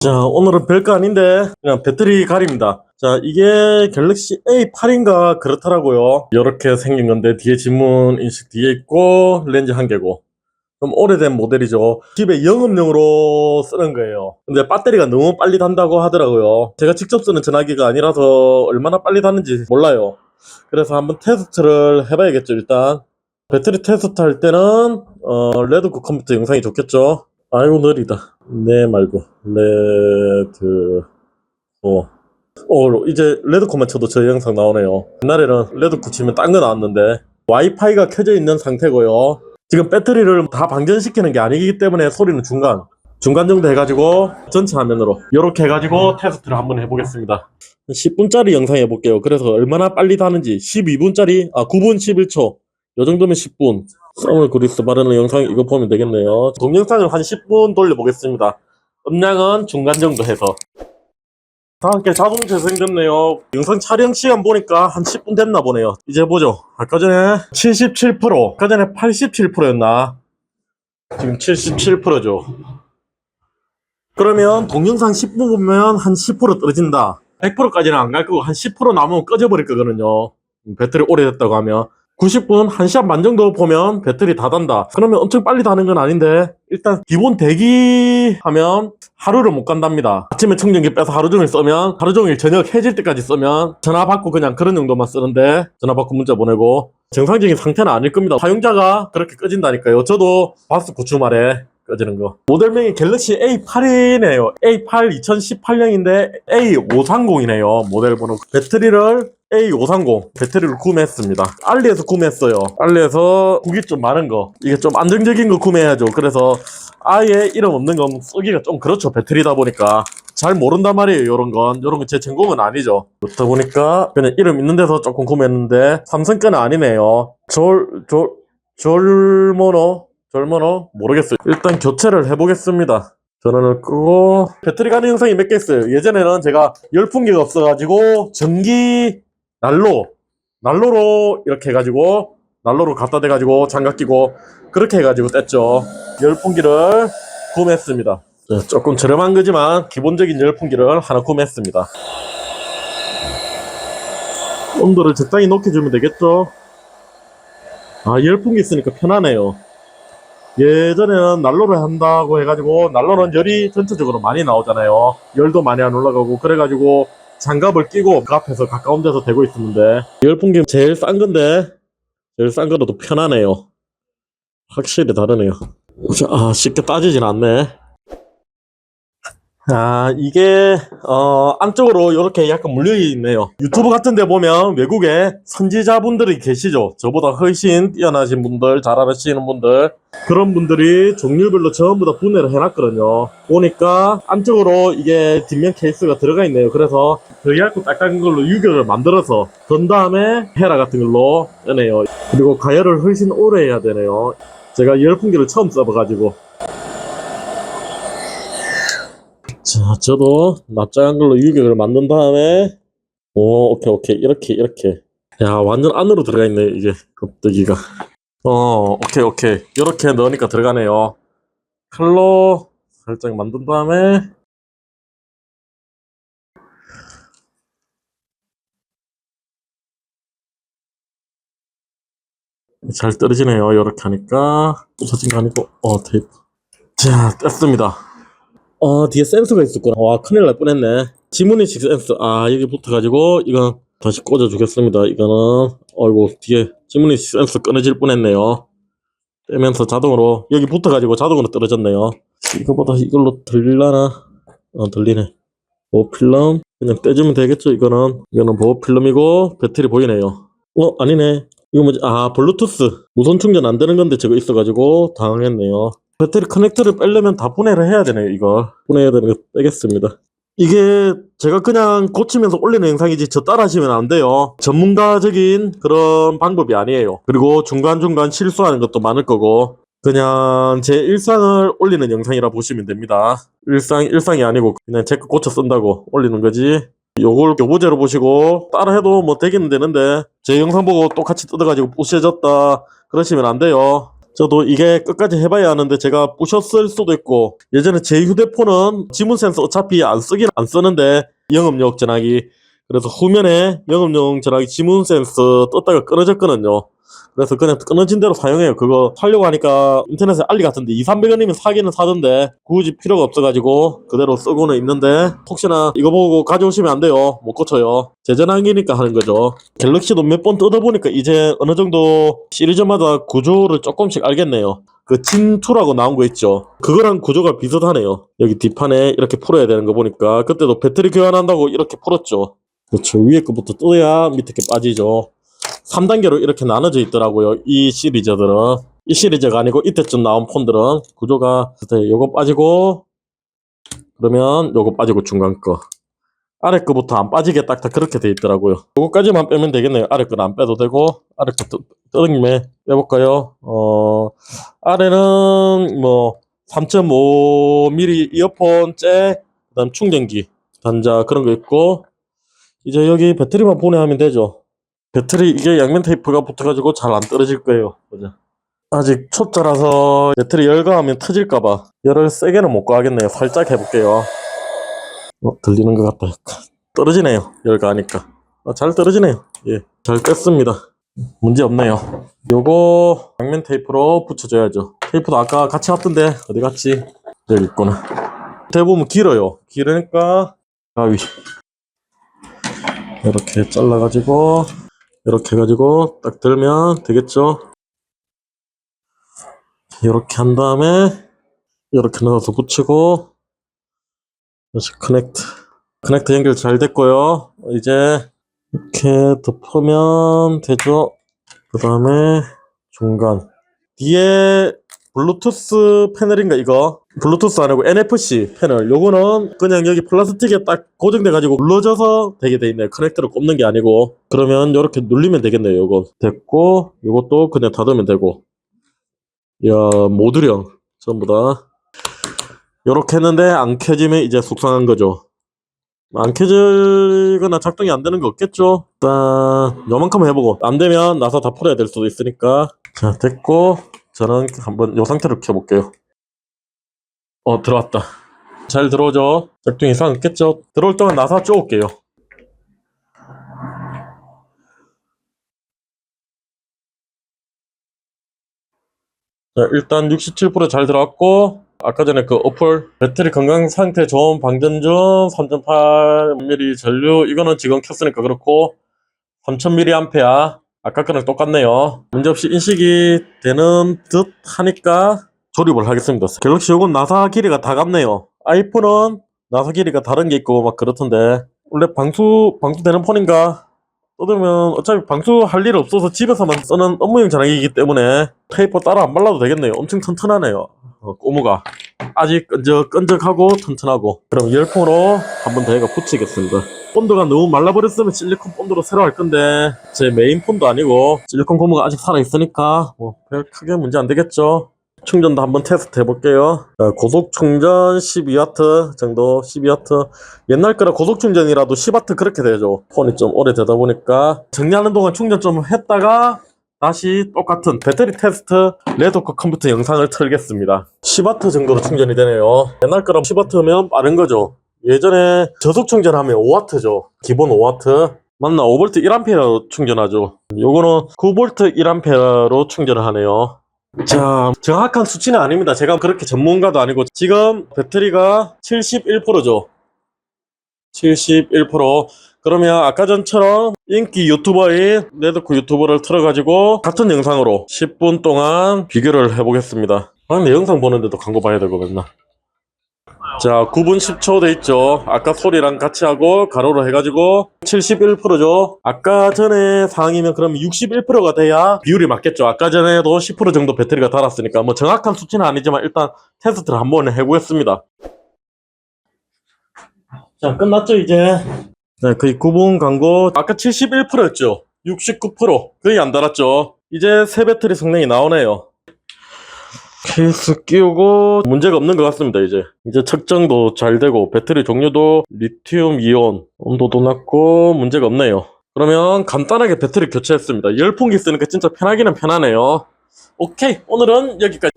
자, 오늘은 별거 아닌데, 그냥 배터리 가립니다. 자, 이게 갤럭시 A8인가 그렇더라고요. 이렇게 생긴 건데, 뒤에 지문 인식 뒤에 있고, 렌즈 한 개고. 좀 오래된 모델이죠. 집에 영업용으로 쓰는 거예요. 근데 배터리가 너무 빨리 단다고 하더라고요. 제가 직접 쓰는 전화기가 아니라서 얼마나 빨리 닿는지 몰라요. 그래서 한번 테스트를 해봐야겠죠, 일단. 배터리 테스트 할 때는, 어, 레드코 컴퓨터 영상이 좋겠죠. 아이고, 느리다. 네 말고, 레드, 어. 어, 이제 레드코만 쳐도 저 영상 나오네요. 옛날에는 레드코 치면 딴 거 나왔는데, 와이파이가 켜져 있는 상태고요. 지금 배터리를 다 방전시키는 게 아니기 때문에 소리는 중간. 중간 정도 해가지고 전체 화면으로 이렇게 해가지고 테스트를 한번 해보겠습니다. 10분짜리 영상 해볼게요. 그래서 얼마나 빨리 다는지 12분짜리 아 9분 11초 요 정도면 10분 썸을 그리스 바르는 영상 이거 보면 되겠네요. 동영상을 한 10분 돌려보겠습니다. 음량은 중간 정도 해서 다 함께 자동 재생됐네요. 영상 촬영 시간 보니까 한 10분 됐나 보네요. 이제 보죠. 아까 전에 77%, 아까 전에 87%였나? 지금 77%죠. 그러면 동영상 10분 보면 한 10% 떨어진다. 100%까지는 안 갈 거고 한 10% 남으면 꺼져버릴 거거든요. 배터리 오래됐다고 하면. 90분, 1시간 반 정도 보면 배터리 다 단다. 그러면 엄청 빨리 다는 건 아닌데, 일단 기본 대기하면 하루를 못 간답니다. 아침에 충전기 빼서 하루 종일 쓰면, 하루 종일 저녁 해질 때까지 쓰면, 전화 받고 그냥 그런 정도만 쓰는데, 전화 받고 문자 보내고, 정상적인 상태는 아닐 겁니다. 사용자가 그렇게 꺼진다니까요. 저도 봤어, 고추 말에. 꺼지는 거. 모델명이 갤럭시 A8이네요. A8 2018년인데 A530이네요. 모델 번호. 배터리를 A530 배터리를 구매했습니다. 알리에서 구매했어요. 알리에서 국이 좀 많은 거. 이게 좀 안정적인 거 구매해야죠. 그래서 아예 이름 없는 건 쓰기가 좀 그렇죠. 배터리다 보니까. 잘 모른단 말이에요. 요런 건. 요런 건 제 전공은 아니죠. 그렇다 보니까 그냥 이름 있는 데서 조금 구매했는데 삼성 거는 아니네요. 졸, 졸, 졸모노? 졸모노? 모르겠어요. 일단 교체를 해보겠습니다. 전원을 끄고 배터리 가는 영상이 몇 개 있어요. 예전에는 제가 열풍기가 없어가지고 전기 난로 난로로 이렇게 해가지고 난로로 갖다 대가지고 장갑 끼고 그렇게 해가지고 뗐죠. 열풍기를 구매했습니다. 네, 조금 저렴한 거지만 기본적인 열풍기를 하나 구매했습니다. 온도를 적당히 높여주면 되겠죠? 아 열풍기 있으니까 편하네요. 예전에는 난로를 한다고 해가지고 난로는 열이 전체적으로 많이 나오잖아요. 열도 많이 안 올라가고 그래가지고 장갑을 끼고 그 앞에서 가까운 데서 대고 있었는데 열풍기 제일 싼 건데 제일 싼 거라도 편하네요. 확실히 다르네요. 자, 아 쉽게 따지진 않네. 아, 이게, 어, 안쪽으로 이렇게 약간 물려 있네요. 유튜브 같은 데 보면 외국에 선지자분들이 계시죠. 저보다 훨씬 뛰어나신 분들, 잘 아시는 분들. 그런 분들이 종류별로 전부 다 분해를 해놨거든요. 보니까 안쪽으로 이게 뒷면 케이스가 들어가 있네요. 그래서 더 얇고 딱딱한 걸로 유격을 만들어서 던 다음에 헤라 같은 걸로 뜨네요. 그리고 가열을 훨씬 오래 해야 되네요. 제가 열풍기를 처음 써봐가지고. 자, 저도 납작한 걸로 유격을 만든 다음에 오, 오케이, 오케이. 이렇게, 이렇게. 야, 완전 안으로 들어가 있네, 이게. 껍데기가. 어, 오케이, 오케이. 이렇게 넣으니까 들어가네요. 칼로 살짝 만든 다음에 잘 떨어지네요. 이렇게 하니까 거 아니고 어, 테이프. 자, 뗐습니다. 어, 뒤에 센서가 있었구나. 와, 큰일 날 뻔했네. 지문인식 센서. 아, 여기 붙어가지고, 이건 다시 꽂아주겠습니다. 이거는, 어이구, 뒤에 지문인식 센서 끊어질 뻔했네요. 떼면서 자동으로, 여기 붙어가지고 자동으로 떨어졌네요. 이거보다 이걸로 들리려나? 어, 들리네. 보호필름. 그냥 떼주면 되겠죠, 이거는. 이거는 보호필름이고, 배터리 보이네요. 어, 아니네. 이거 뭐지? 아, 블루투스. 무선 충전 안 되는 건데 저거 있어가지고 당황했네요. 배터리 커넥터를 빼려면 다 분해를 해야 되네요, 이거. 분해해야 되는 거 빼겠습니다. 이게 제가 그냥 고치면서 올리는 영상이지 저 따라 하시면 안 돼요. 전문가적인 그런 방법이 아니에요. 그리고 중간중간 실수하는 것도 많을 거고 그냥 제 일상을 올리는 영상이라 보시면 됩니다. 일상, 일상이 아니고 그냥 제 거 고쳐 쓴다고 올리는 거지. 요걸 교보제로 보시고 따라 해도 뭐 되기는 되는데 제 영상 보고 똑같이 뜯어가지고 부셔졌다 그러시면 안 돼요. 저도 이게 끝까지 해봐야 하는데 제가 부셨을 수도 있고 예전에 제 휴대폰은 지문 센서 어차피 안 쓰긴 안 쓰는데 영업용 전화기 그래서 후면에 영업용 전화기 지문 센서 떴다가 끊어졌거든요. 그래서 그냥 끊어진 대로 사용해요. 그거 살려고 하니까 인터넷에 알리 같은데 2, 300원이면 사기는 사던데 굳이 필요가 없어가지고 그대로 쓰고는 있는데 혹시나 이거 보고 가져오시면 안 돼요. 못 고쳐요. 제 전화기니까 하는 거죠. 갤럭시도 몇 번 뜯어보니까 이제 어느 정도 시리즈마다 구조를 조금씩 알겠네요. 그 진2라고 나온 거 있죠. 그거랑 구조가 비슷하네요. 여기 뒷판에 이렇게 풀어야 되는 거 보니까 그때도 배터리 교환한다고 이렇게 풀었죠. 그렇죠. 위에 거부터 뜯어야 밑에 게 빠지죠. 3단계로 이렇게 나눠져 있더라고요. 이 시리즈들은. 이 시리즈가 아니고 이때쯤 나온 폰들은 구조가. 요거 빠지고 그러면 요거 빠지고 중간 거. 아래 거부터 안 빠지게 딱딱 그렇게 돼 있더라고요. 요거까지만 빼면 되겠네요. 아래 거는 안 빼도 되고 아래 거 뜯- 뜯은 김에 빼볼까요? 어 아래는 뭐 3.5mm 이어폰 잭 그다음 충전기 단자 그런 거 있고 이제 여기 배터리만 보내하면 되죠. 배터리 이게 양면 테이프가 붙어가지고 잘 안 떨어질 거예요. 그죠? 아직 초짜라서 배터리 열거하면 터질까봐 열을 세게는 못 가겠네요. 살짝 해볼게요. 어, 들리는 것 같다. 떨어지네요. 열거하니까. 아, 잘 떨어지네요. 예, 잘 뺐습니다. 문제 없네요. 요거 양면 테이프로 붙여줘야죠. 테이프도 아까 같이 왔던데 어디 갔지? 여기 있구나. 대부분 길어요. 길으니까 가위 이렇게 잘라가지고 이렇게 해가지고 딱 들면 되겠죠? 이렇게 한 다음에 이렇게 넣어서 붙이고 다시 커넥트 커넥트 연결 잘 됐고요. 이제 이렇게 덮으면 되죠? 그 다음에 중간. 뒤에 블루투스 패널인가 이거? 블루투스 아니고 NFC 패널. 요거는 그냥 여기 플라스틱에 딱 고정돼 가지고 눌러져서 되게 돼 있네요. 커넥터를 꼽는 게 아니고. 그러면 이렇게 눌리면 되겠네요 요거. 됐고 요것도 그냥 닫으면 되고. 야 모듈형. 전부 다. 요렇게 했는데 안 켜지면 이제 속상한 거죠. 안 켜지거나 작동이 안 되는 거 없겠죠? 일단 요만큼 해보고. 안 되면 나서 다 풀어야 될 수도 있으니까. 자 됐고 저는 한번 요 상태로 켜볼게요. 어 들어왔다. 잘 들어오죠? 작동 이상 없겠죠? 들어올 동안 나사 쪼을게요. 자 일단 67%잘 들어왔고 아까 전에 그 어플 배터리 건강 상태 좋은 방전 중 3.8mm 전류 이거는 지금 켰으니까 그렇고 3000mAh 아까 거랑 똑같네요. 문제없이 인식이 되는 듯 하니까 조립을 하겠습니다. 갤럭시 요건 나사 길이가 다 같네요. 아이폰은 나사 길이가 다른 게 있고 막 그렇던데. 원래 방수 방수되는 폰인가? 뜯으면 어차피 방수할 일 없어서 집에서만 쓰는 업무용 전화기이기 때문에 테이프 따로 안 발라도 되겠네요. 엄청 튼튼하네요. 어, 고무가 아직 끈적, 끈적하고 튼튼하고. 그럼 열풍으로 한번 더 해가 붙이겠습니다. 본드가 너무 말라버렸으면 실리콘 본드로 새로 할 건데 제 메인 폰도 아니고 실리콘 고무가 아직 살아있으니까 뭐별 크게 문제 안 되겠죠. 충전도 한번 테스트 해볼게요. 자, 고속 충전 12W 정도 12W 옛날 거라 고속 충전이라도 10W 그렇게 되죠. 폰이 좀 오래되다 보니까. 정리하는 동안 충전 좀 했다가 다시 똑같은 배터리 테스트 레드코 컴퓨터 영상을 틀겠습니다. 10W 정도로 충전이 되네요. 옛날 거라 10W면 빠른 거죠. 예전에 저속 충전하면 5W죠. 기본 5W 맞나? 5V 1A로 충전하죠. 요거는 9V 1A로 충전을 하네요. 자, 정확한 수치는 아닙니다. 제가 그렇게 전문가도 아니고 지금 배터리가 71%죠. 71%. 그러면 아까 전처럼 인기 유튜버인 레드코 유튜버를 틀어가지고 같은 영상으로 10분 동안 비교를 해보겠습니다. 아, 근데 영상 보는데도 광고 봐야 되고 맨날. 자, 9분 10초 돼 있죠. 아까 소리랑 같이 하고 가로로 해가지고 71%죠. 아까 전에 상황이면 그럼 61%가 돼야 비율이 맞겠죠. 아까 전에도 10% 정도 배터리가 닳았으니까 뭐 정확한 수치는 아니지만 일단 테스트를 한번 해보겠습니다. 자, 끝났죠 이제. 네, 거의 9분 광고 아까 71%였죠. 69% 거의 안 달았죠. 이제 새 배터리 성능이 나오네요. 케이스 끼우고 문제가 없는 것 같습니다 이제 이제 측정도 잘 되고 배터리 종류도 리튬 이온 온도도 낮고 문제가 없네요 그러면 간단하게 배터리 교체했습니다 열풍기 쓰니까 진짜 편하기는 편하네요 오케이 오늘은 여기까지